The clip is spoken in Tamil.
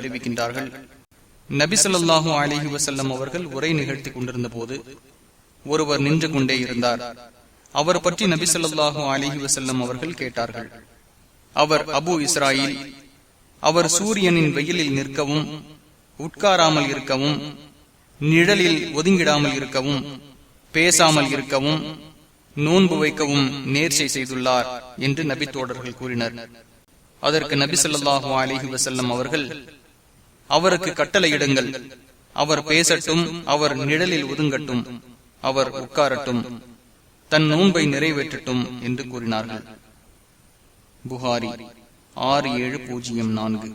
அறிவிக்கின்றார்கள் நபி ஸல்லல்லாஹு அலிஹி வசல்லம் அவர்கள் உரை நிகழ்த்தி கொண்டிருந்த போது ஒருவர் நின்று கொண்டே இருந்தார். அவர் பற்றி நபி ஸல்லல்லாஹு அலிஹி வசல்லம் அவர்கள் கேட்டார்கள். அவர் அபு இஸ்ராயில் அவர் சூரியனின் வெயிலில் நிற்கவும் உட்காராமல் இருக்கவும் நிழலில் ஒதுங்கிடாமல் இருக்கவும் பேசாமல் இருக்கவும் நோன்பு வைக்கவும் நேர்ச்சை செய்துள்ளார் என்று நபி தோடர்கள் கூறினர். அதற்கு நபி சொல்லாஹு அலிஹி வசல்லம் அவர்கள் அவருக்கு கட்டளையிடுங்கள் அவர் பேசட்டும் அவர் நிழலில் ஒதுங்கட்டும் அவர் உட்காரட்டும் தன் நோன்பை நிறைவேற்றட்டும் என்று கூறினார்கள். புகாரி ஆறு ஏழு பூஜ்ஜியம் நான்கு.